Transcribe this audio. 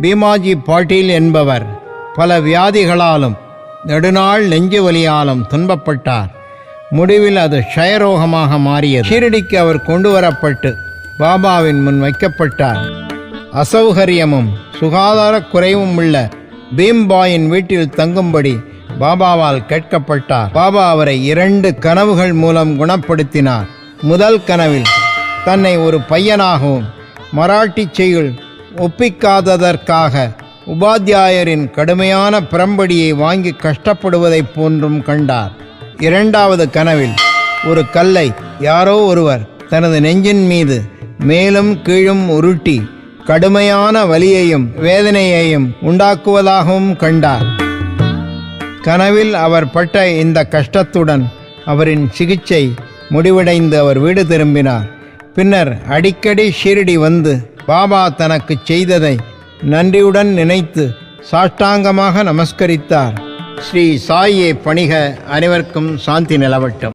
பீமாஜி பாட்டீல் என்பவர் பல வியாதிகளாலும் நெடுநாள் நெஞ்சு வலியாலும் துன்பப்பட்டார். முடிவில் அது க்ஷயரோகமாக மாறியது. ஷீரடிக்கு அவர் கொண்டு வரப்பட்டு பாபாவின் முன் வைக்கப்பட்டார். அசௌகரியமும் சுகாதாரக் குறைவும் உள்ள பீம்பாயின் வீட்டில் தங்கும்படி பாபாவால் கேட்கப்பட்டார். பாபா அவரை இரண்டு கனவுகள் மூலம் குணப்படுத்தினார். முதல் கனவில் தன்னை ஒரு பையனாகவும் மராட்டி செய்யுள் ஒப்பிக்காததற்காக உபாத்தியாயரின் கடுமையான பிரம்படியை வாங்கி கஷ்டப்படுவதைப் போன்றும் கண்டார். இரண்டாவது கனவில் ஒரு கல்லை யாரோ ஒருவர் தனது நெஞ்சின் மீது மேலும் கீழும் உருட்டி கடுமையான வலியையும் வேதனையையும் உண்டாக்குவதாகவும் கண்டார். கனவில் அவர் பட்ட இந்த கஷ்டத்துடன் அவரின் சிகிச்சை முடிவடைந்து அவர் வீடு திரும்பினார். பின்னர் அடிக்கடி ஷீரடி வந்து பாபா தனக்கு செய்ததை நன்றியுடன் நினைத்து சாஷ்டாங்கமாக நமஸ்கரித்தார். ஸ்ரீ சாயை பணிக அனைவருக்கும் சாந்தி நிலவட்டும்.